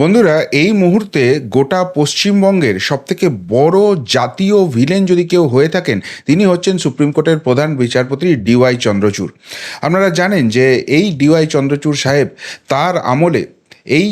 বন্ধুরা, এই মুহূর্তে গোটা পশ্চিমবঙ্গের সবথেকে বড় জাতীয় ভিলেন যদি কেউ হয়ে থাকেন, তিনি হচ্ছেন সুপ্রিম কোর্টের প্রধান বিচারপতি ডিওয়াই চন্দ্রচূড়। আপনারা জানেন যে এই ডিওয়াই চন্দ্রচূড় সাহেব তার আমলে এই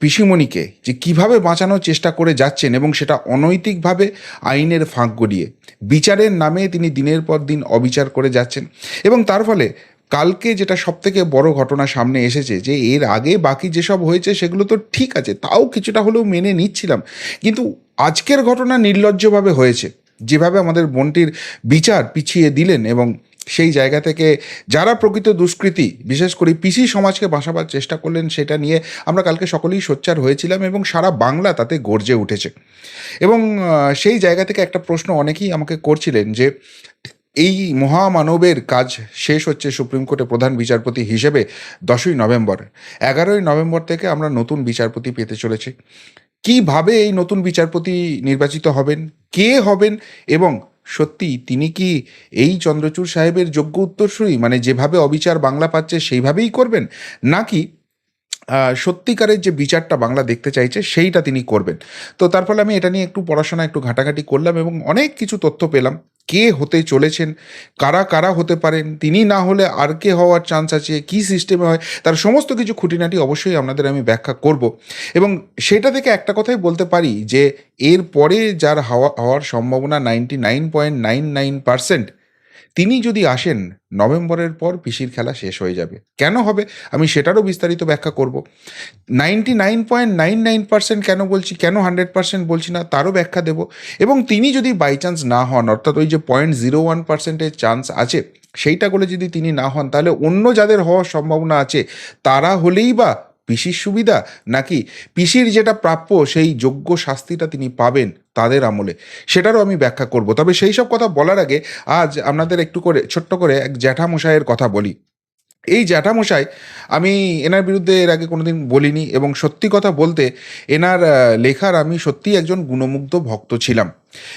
পিসিমণিকে যে কীভাবে বাঁচানোর চেষ্টা করে যাচ্ছেন এবং সেটা অনৈতিকভাবে আইনের ফাঁক গড়িয়ে, বিচারের নামে তিনি দিনের পর দিন অবিচার করে যাচ্ছেন এবং তার ফলে কালকে যেটা সব থেকে বড় ঘটনা সামনে এসেছে যে এর আগে বাকি যেসব হয়েছে সেগুলো তো ঠিক আছে, তাও কিছুটা হলেও মেনে নিচ্ছিলাম। কিন্তু আজকের ঘটনা নির্লজ্জভাবে হয়েছে। যেভাবে আমাদের বোনটির বিচার পিছিয়ে দিলেন এবং সেই জায়গা থেকে যারা প্রকৃত দুষ্কৃতী, বিশেষ করে পিসি সমাজকে বাঁচাবার চেষ্টা করলেন সেটা নিয়ে আমরা কালকে সকলেই সোচ্চার হয়েছিলাম এবং সারা বাংলা তাতে গর্জে উঠেছে। এবং সেই জায়গা থেকে একটা প্রশ্ন অনেকেই আমাকে করছিলেন যে এই মহামানবের কাজ শেষ হচ্ছে সুপ্রিম কোর্টে প্রধান বিচারপতি হিসেবে দশই নভেম্বর। এগারোই নভেম্বর থেকে আমরা নতুন বিচারপতি পেতে চলেছি। কীভাবে এই নতুন বিচারপতি নির্বাচিত হবেন, কে হবেন এবং সত্যি তিনি কি এই চন্দ্রচূড় সাহেবের যোগ্য উত্তরসূরি? মানে যেভাবে অবিচার বাংলা পাচ্ছে সেইভাবেই করবেন? নাকি সত্যিকারের যে বিচারটা বাংলা দেখতে চাইছে সেইটা তিনি করবেন? তো তার ফলে আমি এটা নিয়ে একটু পড়াশোনা, একটু ঘাটাঘাটি করলাম এবং অনেক কিছু তথ্য পেলাম। কে হতে চলেছেন? কারা কারা হতে পারেন? তিনি না হলে আর কে হওয়ার চান্স আছে? কি সিস্টেমে হয়? তার সমস্ত কিছু খুঁটিনাটি অবশ্যই আপনাদের আমি ব্যাখ্যা করব। এবং সেটা থেকে একটা কথাই বলতে পারি যে এর পরে যার হওয়া, হওয়ার সম্ভাবনা ninety nine point nine nine percent তিনি যদি আসেন, নভেম্বরের পর পিসির খেলা শেষ হয়ে যাবে। কেন হবে? আমি সেটারও বিস্তারিত ব্যাখ্যা করব। Ninety nine point nine nine percent কেন বলছি, কেন হান্ড্রেড পার্সেন্ট বলছি না, তারও ব্যাখ্যা দেব। এবং তিনি যদি বাই চান্স না হন, অর্থাৎ ওই যে পয়েন্ট জিরো ওয়ান পার্সেন্টের চান্স আছে, সেইটা করে যদি তিনি না হন, তাহলে অন্য যাদের হওয়ার সম্ভাবনা আছে, তারা হলেই বা পিসির সুবিধা নাকি পিসির যেটা প্রাপ্য সেই যোগ্য শাস্তিটা তিনি পাবেন তাদের আমলে? সেটারও আমি ব্যাখ্যা করব। তবে সেই সব কথা বলার আগে আজ আপনাদের একটু করে, ছোট্ট করে এক জ্যাঠামশাইয়ের কথা বলি। এই জ্যাঠামশাই, আমি এনার বিরুদ্ধে এর আগে কোনোদিন বলিনি এবং সত্যি কথা বলতে এনার লেখার আমি সত্যিই একজন গুণমুগ্ধ ভক্ত ছিলাম।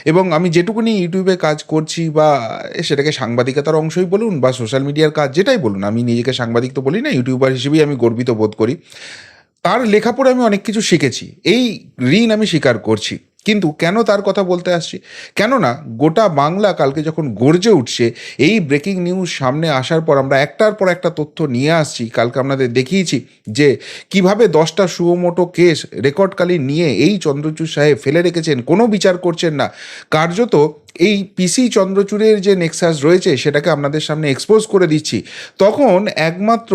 এবং আমি যেটুকুনি ইউটিউবে কাজ করছি বা সেটাকে সাংবাদিকতার অংশই বলুন বা সোশ্যাল মিডিয়ার কাজ যেটাই বলুন, আমি নিজেকে সাংবাদিক তো বলি না, ইউটিউবার হিসেবেই আমি গর্বিত বোধ করি। তার লেখা পড়ে আমি অনেক কিছু শিখেছি। এই ঋণ আমি স্বীকার করছি। কিন্তু কেন তার কথা বলতে আসছি? কেননা গোটা বাংলা কালকে যখন গর্জে উঠছে, এই ব্রেকিং নিউজ সামনে আসার পর আমরা একটার পর একটা তথ্য নিয়ে আসছি। কালকে আপনাদের দেখিয়েছি যে কীভাবে দশটা সুমোটো কেস রেকর্ডকালীন নিয়ে এই চন্দ্রচূড় সাহেব ফেলে রেখেছেন, কোনো বিচার করছেন না। কার্যত এই পিসি চন্দ্রচূড়ের যে নেক্সাস রয়েছে, সেটাকে আপনাদের সামনে এক্সপোজ করে দিচ্ছি। তখন একমাত্র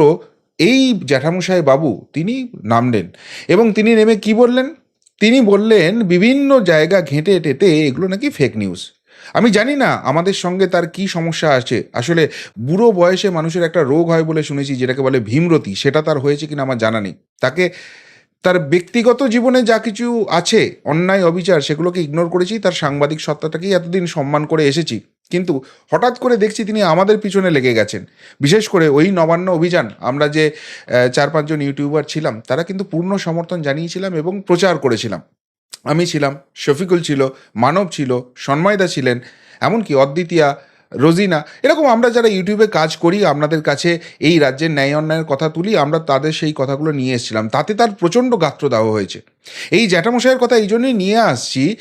এই জ্যাঠামশাই বাবু, তিনি নামলেন এবং তিনি নেমে কি বললেন? তিনি বললেন, বিভিন্ন জায়গা ঘেঁটে টেতে এগুলো নাকি ফেক নিউজ আমি জানি না আমাদের সঙ্গে তার কি সমস্যা আছে। আসলে বুড়ো বয়সে মানুষের একটা রোগ হয় বলে শুনেছি, যেটাকে বলে ভীমরতি। সেটা তার হয়েছে কিনা আমার জানা নেই। তাকে তার ব্যক্তিগত জীবনে যা কিছু আছে, অন্যায়, অবিচার, সেগুলোকে ইগনোর করেছি। তার সাংবাদিক সত্তাটাকেই এতদিন সম্মান করে এসেছি। কিন্তু হঠাৎ করে দেখছি তিনি আমাদের পিছনে লেগে গেছেন। বিশেষ করে ওই নবান্ন অভিযান, আমরা যে চার পাঁচজন ইউটিউবার ছিলাম, তারা কিন্তু পূর্ণ সমর্থন জানিয়েছিলাম এবং প্রচার করেছিলাম। আমি ছিলাম, শফিকুল ছিল, মানব ছিল সন্ময়দা ছিলেন, এমনকি অদ্বিতীয়া, রোজিনা, এরকম আমরা যারা ইউটিউবে কাজ করি, আপনাদের কাছে এই রাজ্যের ন্যায় অন্যায়ের কথা তুলি, আমরা তাদের সেই কথাগুলো নিয়ে এসেছিলাম। তাতে তার প্রচণ্ড গাত্র গাত্রদাহ হয়েছে। এই জ্যাঠামশাইয়ের কথা এই জন্যই নিয়ে আসছি,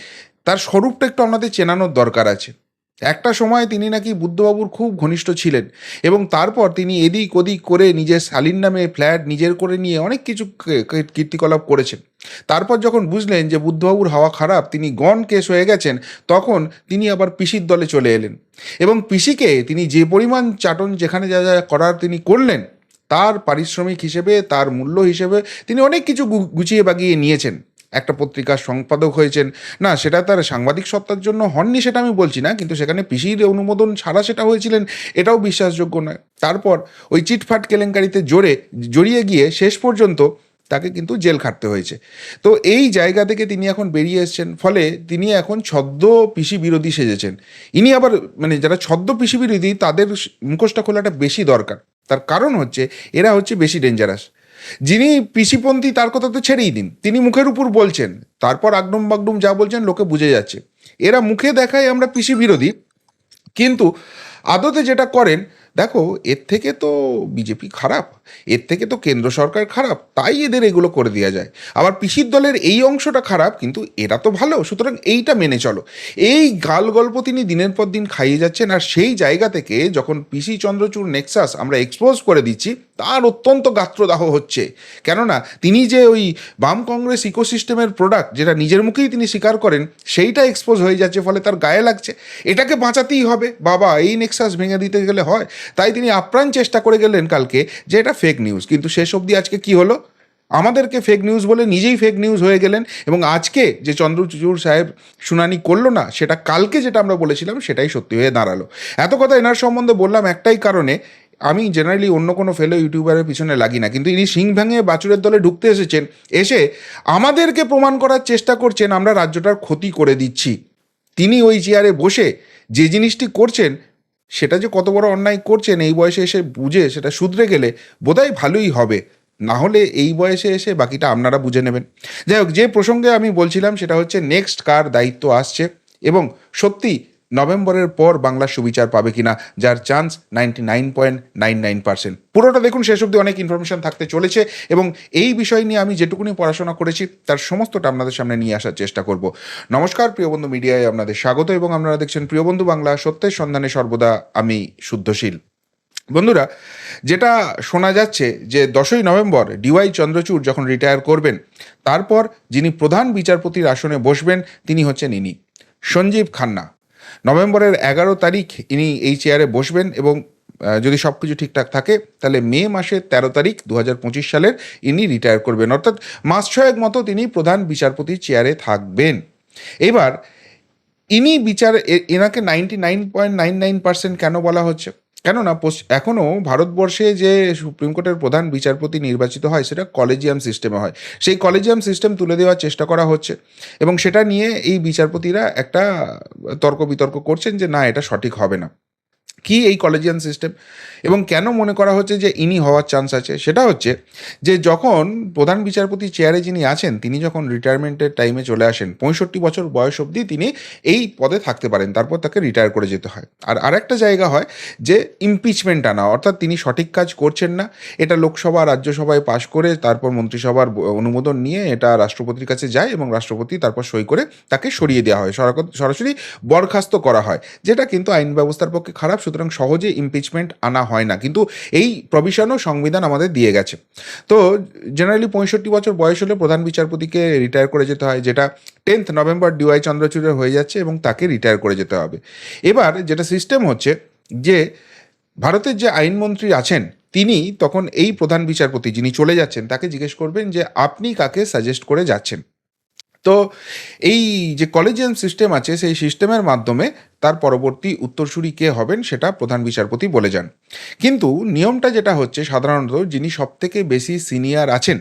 তার স্বরূপটা একটু আপনাদের চেনানোর দরকার আছে। একটা সময় তিনি নাকি বুদ্ধবাবুর খুব ঘনিষ্ঠ ছিলেন এবং তারপর তিনি এদিক ওদিক করে নিজের শালীন নামে ফ্ল্যাট নিজের করে নিয়ে অনেক কিছু কীর্তিকলাপ করেছেন। তারপর যখন বুঝলেন যে বুদ্ধবাবুর হাওয়া খারাপ, তিনি গন কেস হয়ে গেছেন, তখন তিনি আবার পিসির দলে চলে এলেন এবং পিসিকে তিনি যে পরিমাণ চাটন যেখানে যা যা করার তিনি করলেন, তার পারিশ্রমিক হিসেবে, তার মূল্য হিসেবে তিনি অনেক কিছু গুছিয়ে বাগিয়ে নিয়েছেন। একটা পত্রিকার সম্পাদক হয়েছেন। না, সেটা তার সাংবাদিক সত্তার জন্য হননি সেটা আমি বলছি না, কিন্তু সেখানে পিসির অনুমোদন ছাড়া সেটা হয়েছিলেন, এটাও বিশ্বাসযোগ্য নয়। তারপর ওই চিটফাট কেলেঙ্কারিতে জোরে, জড়িয়ে গিয়ে শেষ পর্যন্ত তাকে কিন্তু জেল খাটতে হয়েছে। তো এই জায়গা থেকে তিনি এখন বেরিয়ে এসেছেন, ফলে তিনি এখন ছদ্ম পিসি বিরোধী সেজেছেন। ইনি আবার মানে যারা ছদ্ম পিসি বিরোধী, তাদের মুখোশটা খোলাটা বেশি দরকার। তার কারণ হচ্ছে, এরা হচ্ছে বেশি ডেঞ্জারাস যিনি পিসিপন্থী, তার কথা তো ছেড়েই দিন। তিনি মুখের উপর বলছেন, তারপর আগডুম বাগডুম যা বলছেন লোকে বুঝে যাচ্ছে। এরা মুখে দেখায় আমরা পিসি বিরোধী, কিন্তু আদতে যেটা করেন, দেখো, এর থেকে তো বিজেপি খারাপ। এর থেকে তো কেন্দ্র সরকার খারাপ, তাই এদের এগুলো করে দেওয়া যায়। আবার পিসির দলের এই অংশটা খারাপ, কিন্তু এরা তো ভালো, সুতরাং এইটা মেনে চলো। এই গাল গল্প তিনি দিনের পর দিন খাইয়ে যাচ্ছেন, আর সেই জায়গা থেকে যখন পিসি চন্দ্রচূড় নেক্সাস আমরা এক্সপোজ করে দিচ্ছি, তার অত্যন্ত গাত্রদাহ হচ্ছে। কেননা, তিনি যে ওই বাম কংগ্রেস ইকোসিস্টেমের প্রোডাক্ট যেটা নিজের মুখেই তিনি স্বীকার করেন, সেইটা এক্সপোজ হয়ে যাচ্ছে, ফলে তার গায়ে লাগছে। এটাকে বাঁচাতেই হবে। বাবা, এই নেক্সাস ভেঙে দিতে গেলে হয়। তাই তিনি আপ্রাণ চেষ্টা করে গেলেন কালকে যে এটা ফেক নিউজ কিন্তু শেষ অবধি আজকে কি হলো? আমাদেরকে ফেক নিউজ বলে নিজেই ফেক নিউজ হয়ে গেলেন এবং আজকে যে চন্দ্রচূড় সাহেব শুনানি করল না, সেটা কালকে যেটা আমরা বলেছিলাম, সেটাই সত্যি হয়ে দাঁড়াল। এত কথা এনার সম্বন্ধে বললাম একটাই কারণে, আমি জেনারেলি অন্য কোনো ফেলো ইউটিউবারের পিছনে লাগি না, কিন্তু ইনি সিং ভেঙে বাছুরের দলে ঢুকতে এসেছেন, এসে আমাদেরকে প্রমাণ করার চেষ্টা করছেন, আমরা রাজ্যটার ক্ষতি করে দিচ্ছি। তিনি ওই চেয়ারে বসে যে জিনিসটি করছেন সেটা যে কত বড় অন্যায় করছেন, এই বয়সে এসে বুঝে সেটা শুধরে গেলে বোধহয় ভালোই হবে। না হলে এই বয়সে এসে বাকিটা আপনারা বুঝে নেবেন। যাই হোক, যে প্রসঙ্গে আমি বলছিলাম সেটা হচ্ছে নেক্সট কার দায়িত্ব আসছে এবং সত্যি নভেম্বরের পর বাংলার সুবিচার পাবে কিনা, যার chance ninety nine point nine nine percent পুরোটা দেখুন, শেষ অবধি অনেক ইনফরমেশন থাকতে চলেছে এবং এই বিষয় নিয়ে আমি যেটুকুনি পড়াশোনা করেছি, তার সমস্তটা আপনাদের সামনে নিয়ে আসার চেষ্টা করব। নমস্কার প্রিয়বন্ধু মিডিয়ায় আপনাদের স্বাগত এবং আপনারা দেখছেন প্রিয়বন্ধু বাংলা, সত্যের সন্ধানে সর্বদা আমি শুদ্ধশীল। বন্ধুরা, যেটা শোনা যাচ্ছে যে দশই নভেম্বর ডিওয়াই চন্দ্রচূড় যখন রিটায়ার করবেন, তারপর যিনি প্রধান বিচারপতির আসনে বসবেন, তিনি হচ্ছেন ইনি, সঞ্জীব খান্না। নভেম্বরের এগারো তারিখ ইনি এই চেয়ারে বসবেন এবং যদি সব কিছু ঠিকঠাক থাকে, তাহলে মে মাসের তেরো তারিখ দু হাজার পঁচিশ সালের ইনি রিটায়ার করবেন। অর্থাৎ মাস ছয়েক মতো তিনি প্রধান বিচারপতির চেয়ারে থাকবেন। এবার, ইনি বিচার এনাকে ninety nine point nine nine percent কেন বলা হচ্ছে? কেননা এখনও ভারতবর্ষে যে সুপ্রিম কোর্টের প্রধান বিচারপতি নির্বাচিত হয় সেটা কলেজিয়াম সিস্টেমে হয়। সেই কলেজিয়াম সিস্টেম তুলে দেওয়ার চেষ্টা করা হচ্ছে এবং সেটা নিয়ে এই বিচারপতিরা একটা তর্ক বিতর্ক করছেন যে না, এটা সঠিক হবে না। কি এই কলেজিয়ান সিস্টেম এবং কেন মনে করা হচ্ছে যে ইনি হওয়ার চান্স আছে? সেটা হচ্ছে যে যখন প্রধান বিচারপতি চেয়ারে যিনি আছেন, তিনি যখন রিটায়ারমেন্টের টাইমে চলে আসেন, পঁয়ষট্টি বছর বয়স অবধি তিনি এই পদে থাকতে পারেন, তারপর তাকে রিটায়ার করে যেতে হয়। আর আরেকটা জায়গা হয় যে ইমপিচমেন্ট আনা, অর্থাৎ তিনি সঠিক কাজ করছেন না, এটা লোকসভা, রাজ্যসভায় পাশ করে তারপর মন্ত্রিসভার অনুমোদন নিয়ে এটা রাষ্ট্রপতির কাছে যায় এবং রাষ্ট্রপতি তারপর সই করে তাকে সরিয়ে দেওয়া হয়। সরাসরি বরখাস্ত করা হয়, যেটা কিন্তু আইন ব্যবস্থার পক্ষে খারাপ সুতরাং সহজে ইমপিচমেন্ট আনা হয় না। কিন্তু এই প্রভিশনও সংবিধান আমাদের দিয়ে গেছে। তো জেনারেলি পঁয়ষট্টি বছর বয়স হলে প্রধান বিচারপতিকে রিটায়ার করে যেতে হয়, যেটা টেন্থ নভেম্বর ডিওয়াই চন্দ্রচূড়ের হয়ে যাচ্ছে এবং তাকে রিটায়ার করে যেতে হবে। এবার যেটা সিস্টেম হচ্ছে যে ভারতের যে আইনমন্ত্রী আছেন, তিনি তখন এই প্রধান বিচারপতি যিনি চলে যাচ্ছেন, তাকে জিজ্ঞেস করবেন যে আপনি কাকে সাজেস্ট করে যাচ্ছেন? তো এই যে কলেজিয়াম সিস্টেম আছে, সেই সিস্টেমের মাধ্যমে তার পরবর্তী উত্তরসূরি কে হবেন সেটা প্রধান বিচারপতি বলে যান। কিন্তু নিয়মটা যেটা হচ্ছে, সাধারণত যিনি সবথেকে বেশি সিনিয়র আছেন,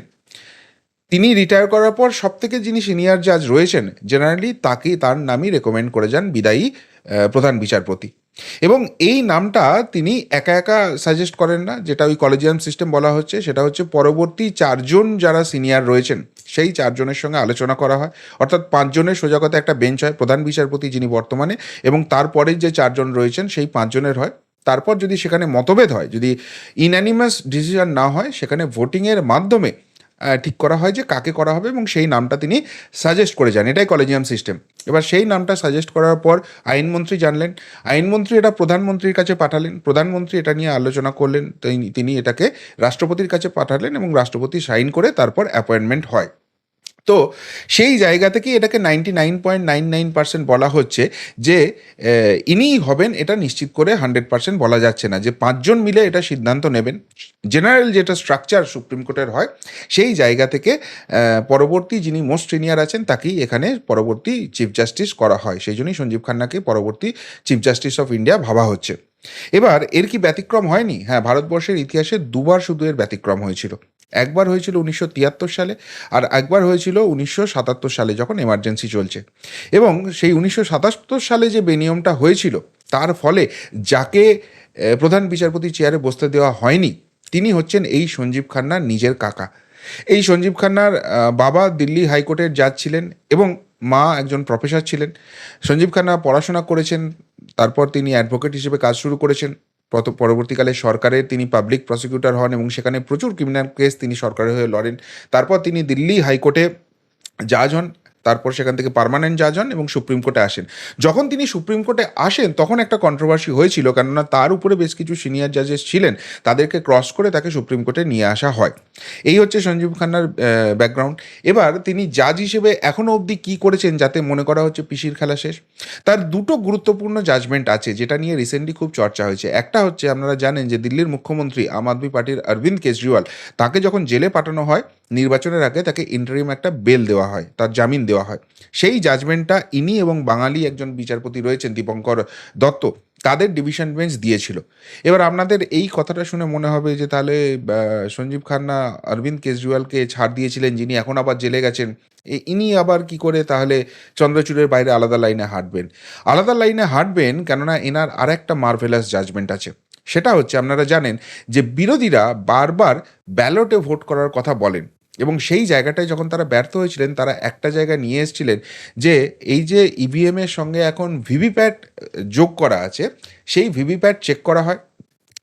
তিনি রিটায়ার করার পর সব থেকে যিনি সিনিয়র জাজ রয়েছেন জেনারেলি তাকে তার নামই রেকমেন্ড করে যান বিদায়ী প্রধান বিচারপতি। এবং এই নামটা তিনি একা একা সাজেস্ট করেন না, যেটা ওই কলেজিয়াম সিস্টেম বলা হচ্ছে, সেটা হচ্ছে পরবর্তী চারজন যারা সিনিয়র রয়েছেন, সেই চারজনের সঙ্গে আলোচনা করা হয়। অর্থাৎ পাঁচজনের সোজা কথা একটা বেঞ্চ হয়, প্রধান বিচারপতি যিনি বর্তমানে, এবং তারপরে যে চারজন রয়েছেন, সেই পাঁচজনের হয়। তারপর যদি সেখানে মতভেদ হয়, যদি ইনঅ্যানিমাস ডিসিশন না হয়, সেখানে ভোটিংয়ের মাধ্যমে ঠিক করা হয় যে কাকে করা হবে এবং সেই নামটা তিনি সাজেস্ট করে যান। এটাই কলেজিয়াম সিস্টেম এবার সেই নামটা সাজেস্ট করার পর আইনমন্ত্রী জানলেন। আইনমন্ত্রী এটা প্রধানমন্ত্রীর কাছে পাঠালেন। প্রধানমন্ত্রী এটা নিয়ে আলোচনা করলেন। তিনি এটাকে রাষ্ট্রপতির কাছে পাঠালেন এবং রাষ্ট্রপতি সাইন করে তারপর অ্যাপয়েন্টমেন্ট হয়। তো সেই জায়গা থেকে এটাকে ninety nine point nine nine percent বলা হচ্ছে যে ইনিই হবেন এটা নিশ্চিত করে হান্ড্রেড পার্সেন্ট বলা যাচ্ছে না। যে পাঁচজন মিলে এটা সিদ্ধান্ত নেবেন। জেনারেল যেটা স্ট্রাকচার সুপ্রিম কোর্টের হয়, সেই জায়গা থেকে পরবর্তী যিনি মোস্ট সিনিয়র আছেন তাকেই এখানে পরবর্তী চিফ জাস্টিস করা হয়। সেই জন্যই সঞ্জীব খান্নাকে পরবর্তী চিফ জাস্টিস অফ ইন্ডিয়া ভাবা হচ্ছে। এবার এর কি ব্যতিক্রম হয়নি? হ্যাঁ ভারতবর্ষের ইতিহাসে দুবার শুধু এর ব্যতিক্রম হয়েছিল। একবার হয়েছিল উনিশশো তিয়াত্তর সালে আর একবার হয়েছিল উনিশশো সাতাত্তর সালে যখন এমার্জেন্সি চলছে। এবং সেই উনিশশো সাতাত্তর সালে যে বেনিয়মটা হয়েছিল, তার ফলে যাকে প্রধান বিচারপতি চেয়ারে বসতে দেওয়া হয়নি, তিনি হচ্ছেন এই সঞ্জীব খান্নার নিজের কাকা। এই সঞ্জীব খান্নার বাবা দিল্লি হাইকোর্টের জাজ ছিলেন এবং মা একজন প্রফেসর ছিলেন। সঞ্জীব খান্না পড়াশোনা করেছেন, তারপর তিনি অ্যাডভোকেট হিসেবে কাজ শুরু করেছেন। পরবর্তীকালে সরকারে তিনি পাবলিক প্রসিকিউটর হন এবং সেখানে প্রচুর ক্রিমিনাল কেস তিনি সরকারের হয়ে লড়েন। তারপর তিনি দিল্লি হাইকোর্টে জাজ হন। তারপর সেখান থেকে পার্মানেন্ট জাজ হন এবং সুপ্রিম কোর্টে আসেন। যখন তিনি সুপ্রিম কোর্টে আসেন, তখন একটা কন্ট্রোভার্সি হয়েছিল, কেননা তার উপরে বেশ কিছু সিনিয়র জাজেস ছিলেন, তাদেরকে ক্রস করে তাকে সুপ্রিম কোর্টে নিয়ে আসা হয়। এই হচ্ছে সঞ্জীব খান্নার ব্যাকগ্রাউন্ড এবার তিনি জাজ হিসেবে এখনও অবধি কী করেছেন যাতে মনে করা হচ্ছে পিসির খেলা শেষ? তার দুটো গুরুত্বপূর্ণ জাজমেন্ট আছে, যেটা নিয়ে রিসেন্টলি খুব চর্চা হয়েছে। একটা হচ্ছে, আপনারা জানেন যে দিল্লির মুখ্যমন্ত্রী আম আদমি পার্টির অরবিন্দ কেজরিওয়াল, তাকে যখন জেলে পাঠানো হয় নির্বাচনের আগে তাকে ইন্টারিম একটা বেল দেওয়া হয়, তার জামিন দেওয়া হয়। সেই জাজমেন্টটা ইনি এবং বাঙালি একজন বিচারপতি রয়েছেন দীপঙ্কর দত্ত, তাদের ডিভিশন বেঞ্চ দিয়েছিল। এবার আপনাদের এই কথাটা শুনে মনে হবে যে তাহলে সঞ্জীব খান্না, অরবিন্দ কেজরিওয়ালকে ছাড় দিয়েছিলেন যিনি, এখন আবার জেলে গেছেন। ইনি আবার কি করে তাহলে চন্দ্রচূড়ের বাইরে আলাদা লাইনে হাঁটবেন? আলাদা লাইনে হাঁটবেন কেননা এনার আর একটা মার্ভেলাস জাজমেন্ট আছে। সেটা হচ্ছে, আপনারা জানেন যে বিরোধীরা বারবার ব্যালটে ভোট করার কথা বলেন। এবং সেই জায়গাটায় যখন তারা ব্যর্থ হয়েছিলেন, তারা একটা জায়গা নিয়ে এসেছিলেন যে এই যে ইভিএম এর সঙ্গে এখন ভিভিপ্যাট যোগ করা আছে, সেই ভিভিপ্যাট চেক করা হয়।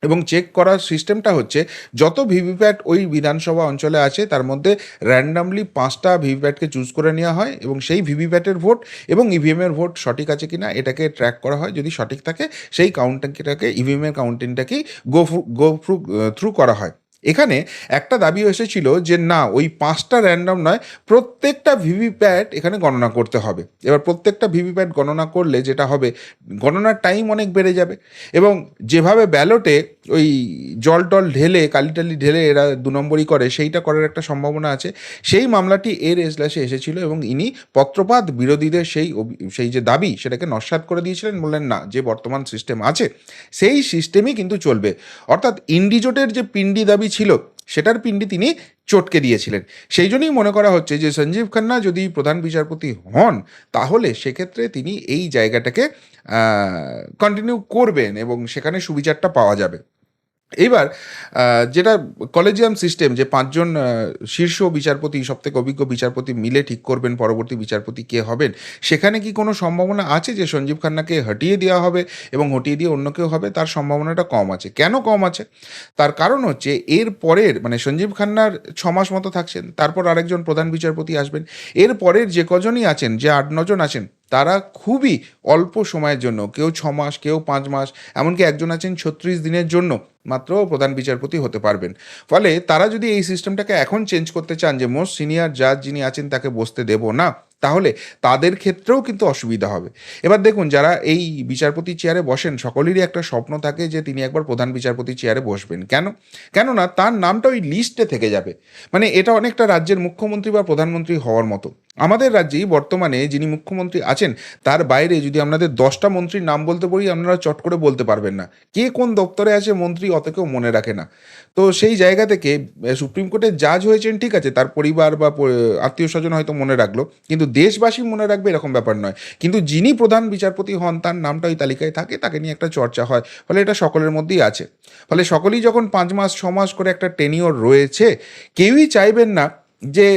এবং চেক করার সিস্টেমটা হচ্ছে, যত ভিভিপ্যাট ওই বিধানসভা অঞ্চলে আছে, তার মধ্যে র্যান্ডামলি পাঁচটা ভিভিপ্যাটকে চুজ করে নেওয়া হয় এবং সেই ভিভিপ্যাটের ভোট এবং ইভিএমের ভোট সঠিক আছে কিনা, এটাকে ট্র্যাক করা হয়। যদি সঠিক থাকে, সেই কাউন্টিংটাকে ইভিএমের কাউন্টিংটাকেই গো গো থ্রু করা হয়। এখানে একটা দাবি এসেছিল যে না, ওই পাঁচটা র্যান্ডম নয়, প্রত্যেকটা ভিভিপ্যাট এখানে গণনা করতে হবে। এবার প্রত্যেকটা ভিভিপ্যাট গণনা করলে যেটা হবে, গণনার টাইম অনেক বেড়ে যাবে। এবং যেভাবে ব্যালটে ওই জল টল ঢেলে কালিটালি ঢেলে এরা দু নম্বরই করে, সেইটা করার একটা সম্ভাবনা আছে। সেই মামলাটি এর এজলাসে এসেছিল এবং ইনি পত্রপাত বিরোধীদের সেই সেই যে দাবি, সেটাকে নস্বাত করে দিয়েছিলেন। বললেন, না, যে বর্তমান সিস্টেম আছে, সেই সিস্টেমই কিন্তু চলবে। অর্থাৎ ইন্ডিজোটের যে পিন্ডি দাবি ছিল, সেটার পিণ্ডি তিনি চটকে দিয়েছিলেন। সেই জন্যই মনে করা হচ্ছে যে, সঞ্জীব খান্না যদি প্রধান বিচারপতি হন, তাহলে সেক্ষেত্রে তিনি এই জায়গাটাকে কন্টিনিউ করবেন এবং সেখানে সুবিচারটা পাওয়া যাবে। এইবার যেটা কলেজিয়াম সিস্টেম যে পাঁচজন শীর্ষ বিচারপতি সব থেকে অভিজ্ঞ বিচারপতি মিলে ঠিক করবেন, পরবর্তী বিচারপতি কে হবেন, সেখানে কি কোনো সম্ভাবনা আছে যে সঞ্জীব খান্নাকে হটিয়ে দেওয়া হবে এবং হটিয়ে দিয়ে অন্য কেউ হবে? তার সম্ভাবনাটা কম আছে। কেন কম আছে? তার কারণ হচ্ছে এর পরের মানে সঞ্জীব খান্নার ছ মাস মতো থাকছেন, তারপর আরেকজন প্রধান বিচারপতি আসবেন, এর পরের যে কজনই আছেন, যে আট নজন আছেন তারা খুবই অল্প সময়ের জন্য, কেউ ছ মাস, কেউ পাঁচ মাস, এমনকি একজন আছেন ছত্রিশ দিনের জন্য মাত্র প্রধান বিচারপতি হতে পারবেন। ফলে তারা যদি এই সিস্টেমটাকে এখন চেঞ্জ করতে চান যে মোস্ট সিনিয়র জাজ যিনি আছেন তাকে বসতে দেব না, তাহলে তাদের ক্ষেত্রেও কিন্তু অসুবিধা হবে। এবার দেখুন, যারা এই বিচারপতি চেয়ারে বসেন, সকলেরই একটা স্বপ্ন থাকে যে তিনি একবার প্রধান বিচারপতি চেয়ারে বসবেন। কেন? কেননা তার নামটা ওই লিস্টে থেকে যাবে। মানে এটা অনেকটা রাজ্যের মুখ্যমন্ত্রী বা প্রধানমন্ত্রী হওয়ার মতো। আমাদের রাজ্যেই বর্তমানে যিনি মুখ্যমন্ত্রী আছেন, তার বাইরে যদি আপনাদের দশটা মন্ত্রীর নাম বলতে বলি আপনারা চট করে বলতে পারবেন না। কে কোন দপ্তরে আছে মন্ত্রী, অত কেউ মনে রাখে না। তো সেই জায়গা থেকে সুপ্রিম কোর্টের জাজ হয়েছেন, ঠিক আছে, তার পরিবার বা আত্মীয় স্বজন হয়তো মনে রাখল, কিন্তু দেশবাসী মনে রাখবে এরকম ব্যাপার নয়। কিন্তু যিনি প্রধান বিচারপতি হন, তার নামটা ওই তালিকায় থাকে, তাকে নিয়ে একটা চর্চা হয়, ফলে এটা সকলের মধ্যেই আছে। ফলে সকলেই যখন পাঁচ মাস, ছ মাস করে একটা টেনিওর রয়েছে, কেউই চাইবেন না যে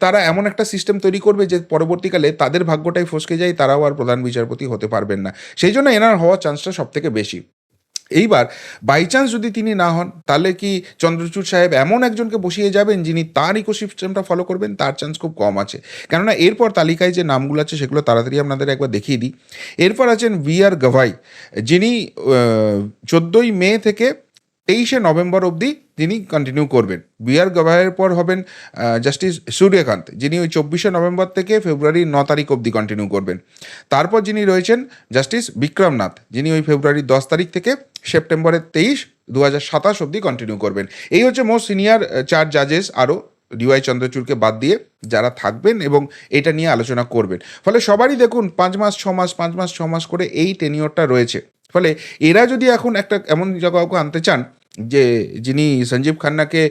তারা এমন একটা সিস্টেম তৈরি করবে যে পরবর্তীকালে তাদের ভাগ্যটাই ফসকে যায়, তারাও আর প্রধান বিচারপতি হতে পারবেন না। সেই জন্য এনার হওয়ার চান্সটা সব থেকে বেশি। এইবার বাই চান্স যদি তিনি না হন, তাহলে কি চন্দ্রচূড় সাহেব এমন একজনকে বসিয়ে যাবেন যিনি তার ইকোসিস্টেমটা ফলো করবেন? তার চান্স খুব কম আছে। কেননা এরপর তালিকায় যে নামগুলো আছে, সেগুলো তাড়াতাড়ি আপনাদের একবার দেখিয়ে দিই। এরপর আছেন ভি আর গাভাই যিনি চোদ্দোই মে থেকে তেইশে নভেম্বর অবধি তিনি কন্টিনিউ করবেন। বি আর গাভাইয়ের পর হবেন জাস্টিস সূর্যকান্ত, যিনি ওই চব্বিশে নভেম্বর থেকে ফেব্রুয়ারি ন তারিখ অবধি কন্টিনিউ করবেন। তারপর যিনি রয়েছেন জাস্টিস বিক্রমনাথ, যিনি ওই ফেব্রুয়ারির দশ তারিখ থেকে সেপ্টেম্বরের তেইশ দু হাজার সাতাশ অবধি কন্টিনিউ করবেন। এই হচ্ছে মোস্ট সিনিয়র চার জাজেস আরও ডিওয়াই চন্দ্রচূড়কে বাদ দিয়ে যারা থাকবেন এবং এটা নিয়ে আলোচনা করবেন। ফলে সবারই দেখুন, পাঁচ মাস, ছ মাস, পাঁচ মাস, ছ মাস করে এই টেনিওরটা রয়েছে। ফলে এরা যদি এখন একটা এমন কাউকে আনতে চান যে যিনি সঞ্জীব খান্নাকে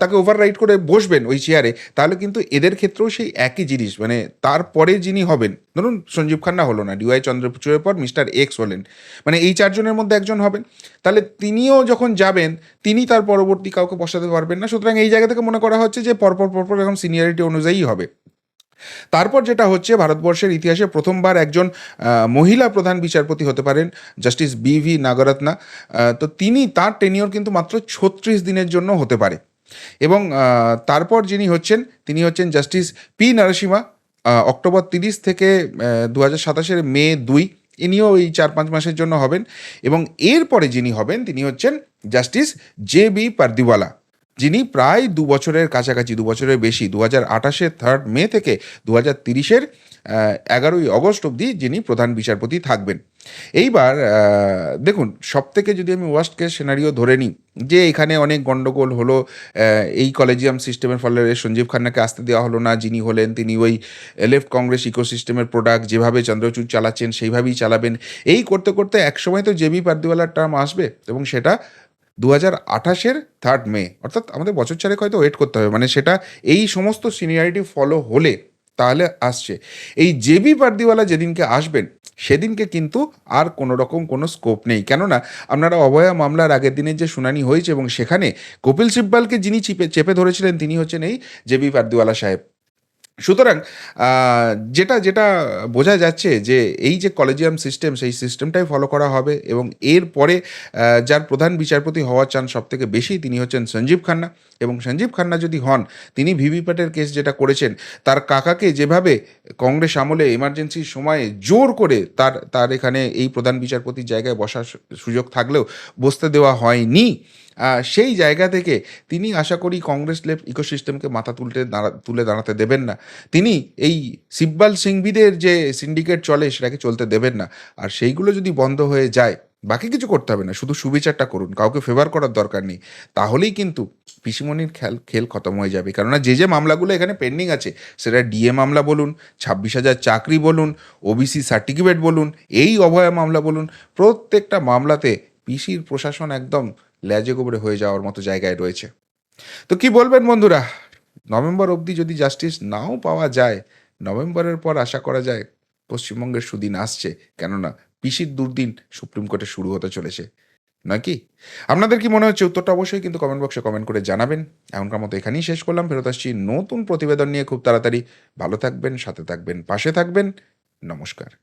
তাকে ওভাররাইড করে বসবেন ওই চেয়ারে তাহলে কিন্তু এদের ক্ষেত্রেও সেই একই জিনিস মানে তারপরে যিনি হবেন, ধরুন সঞ্জীব খান্না হলো না ডিওয়াই চন্দ্রচূড়ের পর মিস্টার এক্স হলেন মানে এই চারজনের মধ্যে একজন হবেন, তাহলে তিনিও যখন যাবেন, তিনি তার পরবর্তী কাউকে বসাতে পারবেন না, সুতরাং এই জায়গা থেকে মনে করা হচ্ছে যে পরপর পরপর এখন সিনিয়রিটি অনুযায়ী হবে। তারপর যেটা হচ্ছে, ভারতবর্ষের ইতিহাসে প্রথমবার একজন মহিলা প্রধান বিচারপতি হতে পারেন, জাস্টিস বি ভি নাগরত্না। তো তিনি তার টেনিওর কিন্তু মাত্র ছত্রিশ দিনের জন্য হতে পারে। এবং তারপর যিনি হচ্ছেন, তিনি হচ্ছেন জাস্টিস পি নরসিমা। অক্টোবর তিরিশ থেকে দু হাজার সাতাশের মে দুই, ইনিও এই চার পাঁচ মাসের জন্য হবেন। এবং এরপরে যিনি হবেন, তিনি হচ্ছেন জাস্টিস জে বি পারদিওয়ালা। যিনি প্রায় দু বছরের কাছাকাছি, দু বছরের বেশি, দু হাজার আঠাশের থার্ড মে থেকে দু হাজার তিরিশের এগারোই অগস্ট অবধি যিনি প্রধান বিচারপতি থাকবেন। এইবার দেখুন সব থেকে যদি আমি ওয়ার্স্ট কেস সিনারিও ধরে নিই, যে এখানে অনেক গণ্ডগোল হলো এই কলেজিয়াম সিস্টেমের ফলে সঞ্জীব খান্নাকে আসতে দেওয়া হলো না, যিনি হলেন, তিনি ওই লেফট কংগ্রেস ইকোসিস্টেমের প্রোডাক্ট যেভাবে চন্দ্রচূড় চালাচ্ছেন, সেইভাবেই চালাবেন। এই করতে করতে একসময় তো জেবি পারদিওয়ালার টার্ম আসবে, এবং সেটা দু হাজার আঠাশের থার্ড মে অর্থাৎ আমাদের বছর চারেক হয়তো ওয়েট করতে হবে। মানে সেটা এই সমস্ত সিনিয়রিটি ফলো হলে তাহলে আসছে। এই জেবি পারদিওয়ালা যেদিনকে আসবেন, সেদিনকে কিন্তু আর কোনো রকম কোনো স্কোপ নেই। কেননা, আপনারা অবয়া মামলার আগের দিনের যে শুনানি হয়েছে এবং সেখানে কপিল সিব্বালকে যিনি চিপে, চেপে ধরেছিলেন, তিনি হচ্ছেন এই জেবি পারদিওয়ালা সাহেব। সুতরাং যেটা যেটা বোঝা যাচ্ছে যে এই যে কলেজিয়াম সিস্টেম সেই সিস্টেমটাই ফলো করা হবে এবং এরপরে আহ, যার প্রধান বিচারপতি হওয়ার চান সব থেকে বেশি তিনি হচ্ছেন সঞ্জীব খান্না এবং সঞ্জীব খান্না যদি হন তিনি ভিভিপ্যাটের কেস যেটা করেছেন তার কাকাকে যেভাবে কংগ্রেস আমলে এমার্জেন্সির সময়ে জোর করে তার তার এখানে এই প্রধান বিচারপতির জায়গায় বসার সুযোগ থাকলেও বসতে দেওয়া হয়নি সেই জায়গা থেকে তিনি আশা করি কংগ্রেস লেফট ইকোসিস্টেমকে মাথা তুলতে দাঁড়া তুলে দাঁড়াতে দেবেন না। তিনি এই সিব্বাল সিংভিদের যে সিন্ডিকেট চলে সেটাকে চলতে দেবেন না। আর সেইগুলো যদি বন্ধ হয়ে যায়, বাকি কিছু করতে হবে না। শুধু সুবিচারটা করুন, কাউকে ফেভার করার দরকার নেই। তাহলেই কিন্তু পিসিমণির খেল খেল খতম হয়ে যাবে। কেননা যে যে মামলাগুলো এখানে পেন্ডিং আছে, সেটা ডিএ মামলা বলুন, ছাব্বিশ হাজার চাকরি বলুন ওবিসি সার্টিফিকেট বলুন, এই অভয়া মামলা বলুন, প্রত্যেকটা মামলাতে পিসির প্রশাসন একদম ল্যাজে গোবরে হয়ে যাওয়ার মতো জায়গায় রয়েছে। তো কি বলবেন বন্ধুরা? নভেম্বর অবধি যদি জাস্টিস নাও পাওয়া যায়, নভেম্বরের পর আশা করা যায় পশ্চিমবঙ্গের সুদিন আসছে, কেননা পিসির দুর্দিন সুপ্রিম কোর্টে শুরু হতে চলেছে। নয় কি আপনাদের কি মনে হচ্ছে? উত্তরটা অবশ্যই কিন্তু কমেন্ট বক্সে কমেন্ট করে জানাবেন। এখনকার মতো এখানেই শেষ করলাম। ফেরত আসছি নতুন প্রতিবেদন নিয়ে। খুব তাড়াতাড়ি ভালো থাকবেন, সাথে থাকবেন, পাশে থাকবেন। নমস্কার।